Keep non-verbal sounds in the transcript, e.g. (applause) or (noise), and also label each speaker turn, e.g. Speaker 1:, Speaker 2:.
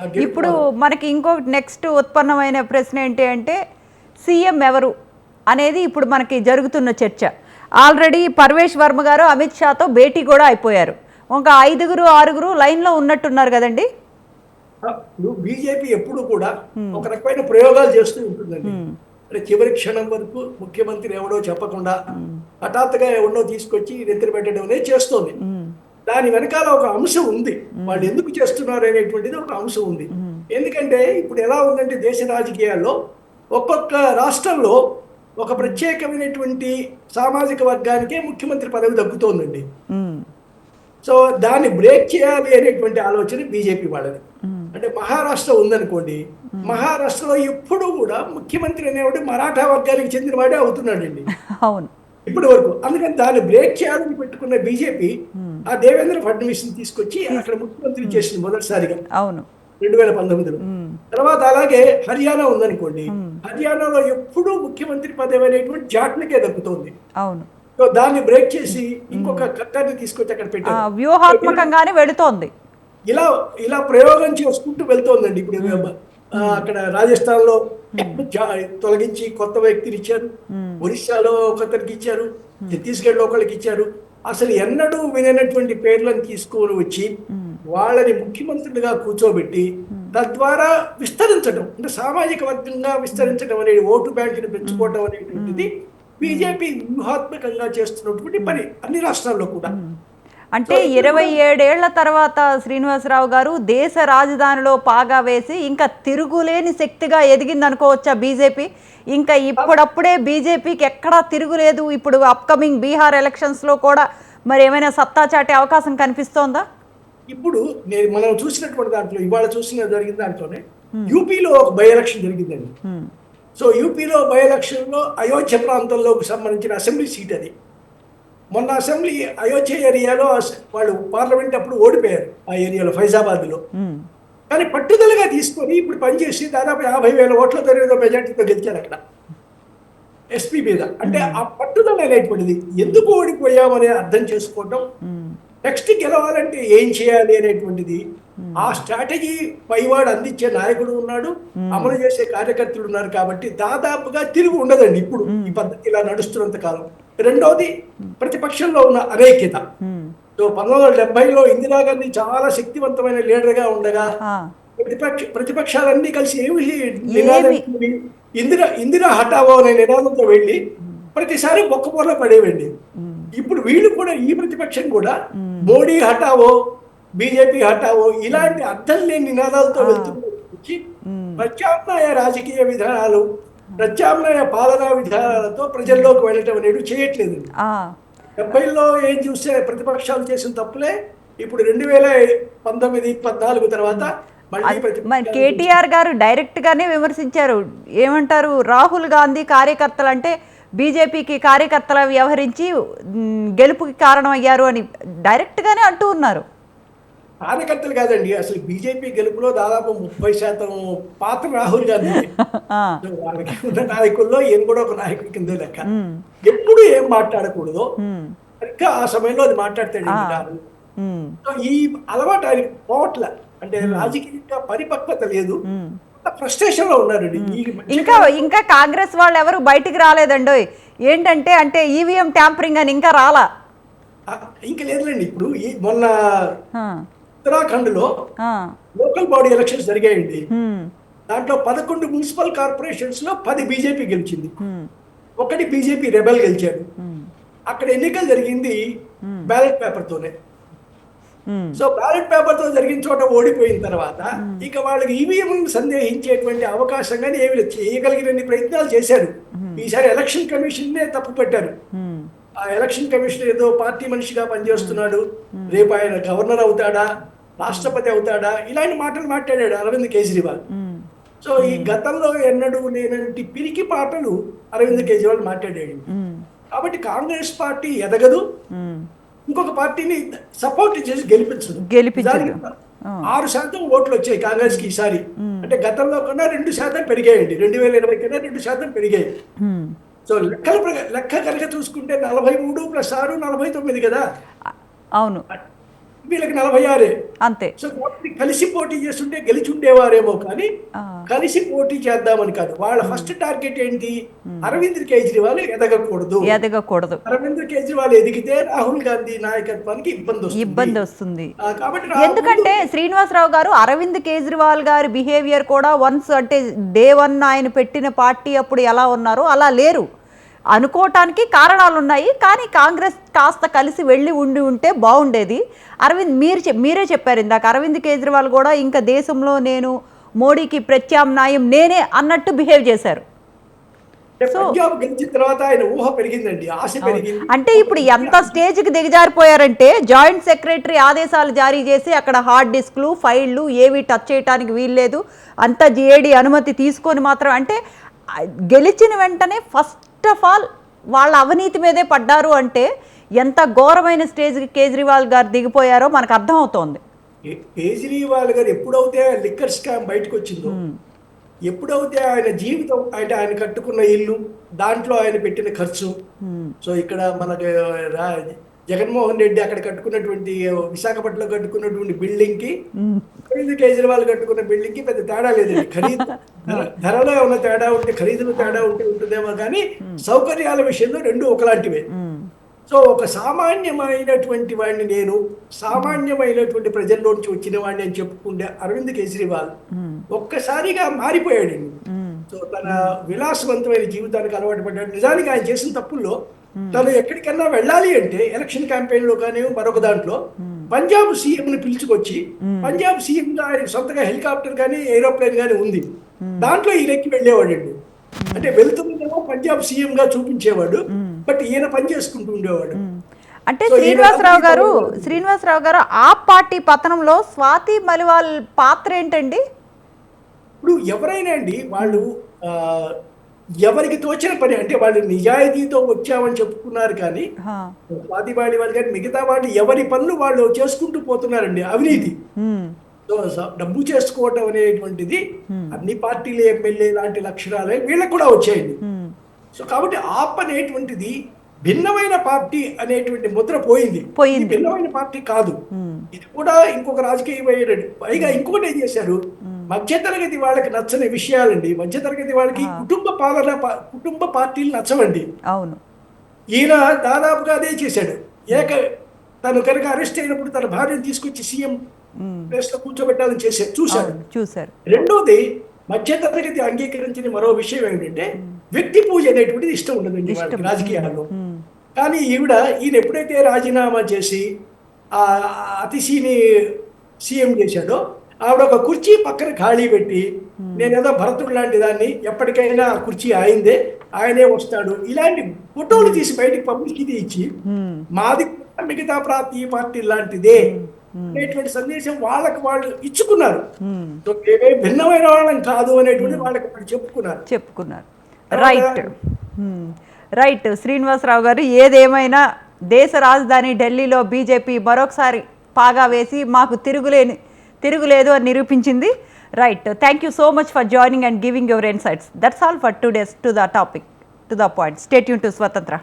Speaker 1: ఇప్పుడు మనకి ఇంకొకటి నెక్స్ట్ ఉత్పన్నమైన ప్రశ్న ఏంటి అంటే సీఎం ఎవరు అనేది ఇప్పుడు మనకి జరుగుతున్న చర్చ. ఆల్రెడీ పర్వేష్ వర్మ గారు అమిత్ షాతో భేటీ కూడా అయిపోయారు. ఇంకా ఐదుగురు ఆరుగురు లైన్లో ఉన్నట్టున్నారు కదండి?
Speaker 2: బీజేపీ ఎప్పుడు కూడా ఒక రకమైన ప్రయోగాలు చేస్తూ ఉంటుందండి. అంటే చివరి క్షణం వరకు ముఖ్యమంత్రి ఎవడో చెప్పకుండా హఠాత్తుగా ఎవడో తీసుకొచ్చి నెత్తిన పెట్టడం అనేది చేస్తోంది దాని వెనకాల ఒక అంశం ఉంది. వాళ్ళు ఎందుకు చేస్తున్నారు అనేటువంటిది ఒక అంశం ఉంది. ఎందుకంటే ఇప్పుడు ఎలా ఉందంటే దేశ రాజకీయాల్లో ఒక్కొక్క రాష్ట్రంలో ఒక ప్రత్యేకమైనటువంటి సామాజిక వర్గానికే ముఖ్యమంత్రి పదవి దక్కుతోందండి. సో దాన్ని బ్రేక్ చేయాలి అనేటువంటి ఆలోచన బీజేపీ వాళ్ళది. అంటే మహారాష్ట్ర ఉందనుకోండి మహారాష్ట్రలో ఎప్పుడు కూడా ముఖ్యమంత్రి అనేవాడు మరాఠా వర్గానికి చెందినవాడే అవుతున్నాడండి. (laughs)
Speaker 1: అవును.
Speaker 2: ఇప్పటి వరకు. అందుకని దాన్ని బ్రేక్ చేయాలని పెట్టుకున్న బీజేపీ ఆ దేవేంద్ర ఫడ్నవీస్ తీసుకొచ్చి అక్కడ ముఖ్యమంత్రి చేసింది మొదటిసారిగా.
Speaker 1: అవును.
Speaker 2: రెండు వేల పంతొమ్మిదిలో.
Speaker 1: మ్మ్.
Speaker 2: తర్వాత అలాగే హర్యానా ఉందనుకోండి హర్యానాలో ఎప్పుడూ ముఖ్యమంత్రి పదవి అనేటువంటి జాట్లకే దక్కుతోంది.
Speaker 1: అవును.
Speaker 2: సో దాన్ని బ్రేక్ చేసి ఇంకొక కట్టాన్ని తీసుకొచ్చి అక్కడ పెట్టారు.
Speaker 1: వ్యూహాత్మకంగానే వెళుతోంది.
Speaker 2: ఇలా ఇలా ప్రయోగం చేసుకుంటూ వెళ్తోందండి ఇప్పుడు అక్కడ రాజస్థాన్లో తొలగించి కొత్త వ్యక్తిని ఇచ్చారు. ఒరిస్సాలో ఒకరికి ఇచ్చారు. ఛత్తీస్గఢ్లో ఒకరికి ఇచ్చారు. అసలు ఎన్నడూ విననటువంటి పేర్లను తీసుకొని వచ్చి వాళ్ళని ముఖ్యమంత్రులుగా కూర్చోబెట్టి తద్వారా విస్తరించడం అంటే సామాజిక వర్గంగా విస్తరించడం అనేది ఓటు బ్యాంకుని పెంచుకోవడం అనేటువంటిది బీజేపీ వ్యూహాత్మకంగా చేస్తున్నటువంటి పని అన్ని రాష్ట్రాల్లో కూడా.
Speaker 1: అంటే ఇరవై ఏడేళ్ళ తర్వాత శ్రీనివాసరావు గారు దేశ రాజధానిలో పాగా వేసి ఇంకా తిరుగులేని శక్తిగా ఎదిగింది అనుకోవచ్చా బీజేపీ? ఇంకా ఇప్పుడప్పుడే బీజేపీకి ఎక్కడా తిరుగులేదు. ఇప్పుడు అప్కమింగ్ బీహార్ ఎలక్షన్స్లో కూడా మరి ఏమైనా సత్తా చాటే అవకాశం కనిపిస్తోందా?
Speaker 2: ఇప్పుడు నేను మనం చూసినటువంటి దాంట్లో ఇవాళ చూసిన జరిగిన దాంట్లోనే యూపీలో ఒక బై ఎలక్షన్ జరిగిందండి.
Speaker 1: హ్మ్.
Speaker 2: సో యూపీలో బై ఎలక్షన్లో అయోధ్య ప్రాంతంలోకి సంబంధించిన అసెంబ్లీ సీట్ అది. మొన్న అసెంబ్లీ అయోధ్య ఏరియాలో వాళ్ళు పార్లమెంట్ అప్పుడు ఓడిపోయారు ఆ ఏరియాలో ఫైజాబాద్లో. కానీ పట్టుదలగా తీసుకొని ఇప్పుడు పనిచేసి దాదాపు యాభై వేల ఓట్లతో ఏదో మెజార్టీతో గెలిచారు అక్కడ. ఎస్పీ మీద. అంటే ఆ పట్టుదల అనేటువంటిది ఎందుకు ఓడిపోయామని అర్థం చేసుకోవటం. నెక్స్ట్ గెలవాలంటే ఏం చేయాలి అనేటువంటిది ఆ స్ట్రాటజీ పైవాడు అందించే నాయకుడు ఉన్నాడు అమలు చేసే కార్యకర్తలు ఉన్నారు కాబట్టి దాదాపుగా తిరిగి ఉండదండి ఇప్పుడు ఈ పద్ధతి ఇలా నడుస్తున్నంత కాలం. రెండోది ప్రతిపక్షంలో ఉన్న అనైక్యత
Speaker 1: హ్మ్.
Speaker 2: సో పంతొమ్మిది వందల డెబ్బైలో ఇందిరాగాంధీ చాలా శక్తివంతమైన లీడర్గా ఉండగా. ప్రతిపక్ష ప్రతిపక్షాలన్నీ కలిసి ఏమి? ఇందిరా ఇందిరా హటావో అనే నినాదంతో వెళ్ళి ప్రతిసారి బొక్కబోర్ల పడేవండి ఇప్పుడు వీళ్ళు కూడా ఈ ప్రతిపక్షం కూడా మోడీ హటావో బీజేపీ హటావో ఇలాంటి అర్థం లేని నినాదాలతో వెళ్తున్న ప్రత్యామ్నాయ రాజకీయ విధానాలు ప్రత్యామ్నాయ పాలనా విధానాలతో ప్రజల్లోకి వెళ్ళటం అనేది చేయట్లేదు. డెబ్బైలో ఏం చూస్తే ప్రతిపక్షాలు చేసిన తప్పులే ఇప్పుడు రెండు వేల పంతొమ్మిది పద్నాలుగు తర్వాత
Speaker 1: కేటీఆర్ గారు డైరెక్ట్గానే విమర్శించారు. ఏమంటారు? రాహుల్ గాంధీ కార్యకర్తలు అంటే బీజేపీకి కార్యకర్తలు వ్యవహరించి గెలుపుకి కారణమయ్యారు అని డైరెక్ట్గానే అంటూ ఉన్నారు.
Speaker 2: కార్యకర్తలు కాదండి అసలు బీజేపీ గెలుపులో దాదాపు ముప్పై శాతం పాత్ర రాహుల్ గాంధీ. వాళ్ళకి ఉన్న నాయకుల్లో ఈయన కూడా ఒక నాయకుడి కింద లెక్క. ఎప్పుడు ఏం మాట్లాడకూడదో ఇంకా ఆ సమయంలో అది మాట్లాడతాడు ఈ అలవాటు ఆయన పోవట్ల అంటే రాజకీయంగా పరిపక్వత లేదు. ఫ్రస్ట్రేషన్లో ఉన్నారండి.
Speaker 1: ఇంకా ఇంకా కాంగ్రెస్ వాళ్ళు ఎవరు బయటికి రాలేదండోయ్. ఏంటంటే అంటే ఈవీఎం ట్యాంపరింగ్ అని ఇంకా రాలా?
Speaker 2: ఇంకా లేదులేండి. ఇప్పుడు మొన్న
Speaker 1: ఉత్తరాఖండ్లో
Speaker 2: లోకల్ బాడీ ఎలక్షన్స్ జరిగాయండి. దాంట్లో పదకొండు మున్సిపల్ కార్పొరేషన్స్లో పది బీజేపీ గెలిచింది. ఒకటి బీజేపీ రెబల్ గెలిచాడు అక్కడ ఎన్నికలు జరిగింది బ్యాలెట్ పేపర్ తోనే. సో బ్యాలెట్ పేపర్తో జరిగిన చోట ఓడిపోయిన తర్వాత ఇక వాళ్ళకి ఈవీఎం సందేహించేటువంటి అవకాశం కానీ ఏమి లేదు. చేయగలిగినన్ని ప్రయత్నాలు చేశారు. ఈసారి ఎలక్షన్ కమిషన్ నే తప్పు పెట్టారు. ఆ ఎలక్షన్ కమిషనర్ ఏదో పార్టీ మనిషిగా పనిచేస్తున్నాడు. రేపు ఆయన గవర్నర్ అవుతాడా? రాష్ట్రపతి అవుతాడా? ఇలాంటి మాటలు మాట్లాడాడు అరవింద్ కేజ్రీవాల్. సో ఈ గతంలో ఎన్నడూ లేనంటి పిరికి పాటలు అరవింద్ కేజ్రీవాల్ మాట్లాడాడు. కాబట్టి కాంగ్రెస్ పార్టీ ఎదగదు. ఇంకొక పార్టీని సపోర్ట్ చేసి గెలిపించదు.
Speaker 1: గెలిపించదు.
Speaker 2: నిజానికి ఆరు శాతం ఓట్లు వచ్చాయి కాంగ్రెస్కి ఈసారి అంటే గతంలో కన్నా రెండు శాతం పెరిగాయండి. రెండు వేల ఇరవై కన్నా రెండు శాతం పెరిగాయి. సో లెక్కల లెక్క కనుక చూసుకుంటే నలభై మూడు ప్లస్ ఆరు నలభై తొమ్మిది కదా.
Speaker 1: అవును.
Speaker 2: వీళ్ళకి నలభై ఆరే
Speaker 1: అంతే.
Speaker 2: సో కాబట్టి కలిసి పోటీ చేస్తుంటే గెలిచి ఉండేవారేమో కానీ. కలిసి పోటీ చేద్దామని కాదు. వాళ్ళ ఫస్ట్ టార్గెట్ ఏంటి? అరవింద్ కేజ్రీవాల్ ఎదగకూడదు.
Speaker 1: ఎదగకూడదు.
Speaker 2: అరవింద్ కేజ్రీవాల్ ఎదిగితే రాహుల్ గాంధీ నాయకత్వానికి ఇబ్బంది వస్తుంది
Speaker 1: ఇబ్బంది వస్తుంది
Speaker 2: కాబట్టి
Speaker 1: ఎందుకంటే శ్రీనివాసరావు గారు అరవింద్ కేజ్రీవాల్ గారి బిహేవియర్ కూడా వన్స్ అంటే డే వన్ ఆయన పెట్టిన పార్టీ అప్పుడు ఎలా ఉన్నారో అలా లేరు. అనుకోవటానికి కారణాలు ఉన్నాయి కానీ కాంగ్రెస్ కాస్త కలిసి వెళ్ళి ఉండి ఉంటే బాగుండేది. అరవింద్ మీరు మీరే చెప్పారు ఇందాక. అరవింద్ కేజ్రీవాల్ కూడా ఇంకా దేశంలో నేను మోడీకి ప్రత్యామ్నాయం నేనే అన్నట్టు బిహేవ్ చేశారు.
Speaker 2: అంటే పంజాబ్ గెలిచిన తర్వాత ఆయన ఊహ పెరిగిందండి ఆశ పెరిగింది.
Speaker 1: అంటే ఇప్పుడు ఎంత స్టేజ్కి దిగజారిపోయారంటే జాయింట్ సెక్రటరీ ఆదేశాలు జారీ చేసి అక్కడ హార్డ్ డిస్క్లు ఫైళ్ళు ఏవి టచ్ చేయడానికి వీల్లేదు. అంత జిఏడి అనుమతి తీసుకొని మాత్రం అంటే గెలిచిన వెంటనే ఫస్ట్ ఆఫ్ ఆల్ వాళ్ళ అవినీతి మీదే పడ్డారు అంటే ఎంత ఘోరమైన స్టేజ్కి కేజ్రీవాల్ గారు దిగిపోయారో మనకు అర్థమవుతోంది.
Speaker 2: కే- కేజ్రీవాల్ గారు ఎప్పుడైతే లిక్కర్ స్కామ్ బయటకు వచ్చిందో ఎప్పుడైతే ఆయన జీవితం అంటే ఆయన కట్టుకున్న ఇల్లు దాంట్లో ఆయన పెట్టిన ఖర్చు. సో ఇక్కడ మనకి జగన్మోహన్ రెడ్డి అక్కడ కట్టుకున్నటువంటి విశాఖపట్నంలో కట్టుకున్నటువంటి బిల్డింగ్కి అరవింద్ కేజ్రీవాల్ కట్టుకున్న బిల్డింగ్కి పెద్ద తేడా లేదండి. ఖరీదు (laughs) ధర- ధరలో ఏమైనా తేడా ఉంటే ఖరీదులో తేడా ఉంటే ఉంటుందేమో కానీ సౌకర్యాల విషయంలో రెండు ఒకలాంటివే. సో ఒక సామాన్యమైనటువంటి వాడిని నేను సామాన్యమైనటువంటి ప్రజల్లోంచి వచ్చిన వాడిని అని చెప్పుకుంటే అరవింద్ కేజ్రీవాల్ ఒక్కసారిగా మారిపోయాడండి. సో తన విలాసవంతమైన జీవితానికి అలవాటు పడ్డాడు. నిజానికి ఆయన చేసిన తప్పుల్లో తను ఎక్కడికన్నా వెళ్ళాలి అంటే ఎలక్షన్ క్యాంపెయిన్లో కానీ మరొక దాంట్లో పంజాబ్ సీఎం ని పిలుచుకొచ్చి పంజాబ్ సీఎం ఆయన సొంతగా హెలికాప్టర్ కానీ ఏరోప్లేన్ కానీ ఉంది. దాంట్లో ఈయనెక్కి వెళ్ళేవాడండి. అంటే వెళ్తుందేమో పంజాబ్ సీఎం గా చూపించేవాడు బట్ ఈయన పని చేసుకుంటూ ఉండేవాడు
Speaker 1: అంటే శ్రీనివాసరావు గారు శ్రీనివాసరావు గారు ఆ పార్టీ పతనంలో స్వాతి మలివాల్ పాత్ర ఏంటండి?
Speaker 2: ఇప్పుడు ఎవరైనా అండి వాళ్ళు ఎవరికి తోచిన పని? అంటే వాళ్ళు నిజాయితీతో వచ్చామని చెప్పుకున్నారు కానీ
Speaker 1: హా.
Speaker 2: స్వాతిబాడి వాళ్ళు కానీ మిగతా వాళ్ళు ఎవరి పనులు వాళ్ళు చేసుకుంటూ పోతున్నారండి అవినీతి. డబ్బు చేసుకోవటం అనేటువంటిది అన్ని పార్టీల ఎమ్మెల్యే లాంటి లక్షణాలే వీళ్ళకి కూడా వచ్చాయండి. సో కాబట్టి ఆప్ అనేటువంటిది భిన్నమైన పార్టీ అనేటువంటి ముద్ర పోయింది. భిన్నమైన పార్టీ కాదు.
Speaker 1: ఇది
Speaker 2: కూడా ఇంకొక రాజకీయ పైగా ఇంకొకటి ఏం చేశారు? మధ్యతరగతి వాళ్ళకి నచ్చని విషయాలండి. మధ్యతరగతి వాళ్ళకి కుటుంబ పాలన కుటుంబ పార్టీలు నచ్చవండి.
Speaker 1: అవును.
Speaker 2: ఈయన దాదాపుగా అదే చేశాడు. ఏక తను కనుక అరెస్ట్ అయినప్పుడు తన భార్యను తీసుకొచ్చి సీఎం. ప్లేస్లో కూర్చోబెట్టాలని చేశాడు. చూశాడు
Speaker 1: చూశారు.
Speaker 2: రెండోది మధ్యతరగతి అంగీకరించిన మరో విషయం ఏమిటంటే వ్యక్తి పూజ అనేటువంటిది ఇష్టం ఉండదండి రాజకీయాల్లో. కానీ ఈవిడ ఈయన ఎప్పుడైతే రాజీనామా చేసి ఆ అతిశీని సీఎం చేశాడో ఆవిడ ఒక కుర్చీ పక్కన ఖాళీ పెట్టి నేనేదో భరతుడు లాంటి దాన్ని ఎప్పటికైనా కుర్చీ ఆయిందే ఆయనే వస్తాడు. ఇలాంటి ఫోటోలు తీసి బయటికి పబ్లిసిటీ ఇచ్చి
Speaker 1: మ్మ్.
Speaker 2: మాది మిగతా ప్రాంతీయ పార్టీ లాంటిదే అనేటువంటి సందేశం వాళ్ళకి వాళ్ళు ఇచ్చుకున్నారు.
Speaker 1: మ్మ్.
Speaker 2: భిన్నమైన వాళ్ళం కాదు అనేటువంటి వాళ్ళకి వాళ్ళు చెప్పుకున్నారు.
Speaker 1: చెప్పుకున్నారు. రైట్. రైట్ శ్రీనివాసరావు గారు ఏదేమైనా దేశ రాజధాని ఢిల్లీలో బీజేపీ మరొకసారి పాగా వేసి మాకు తిరుగులేని తిరుగులేదు అని నిరూపించింది. Right thank you so much for joining and giving your insights that's all for today's to the topic to the point state Yoon to స్వతంత్ర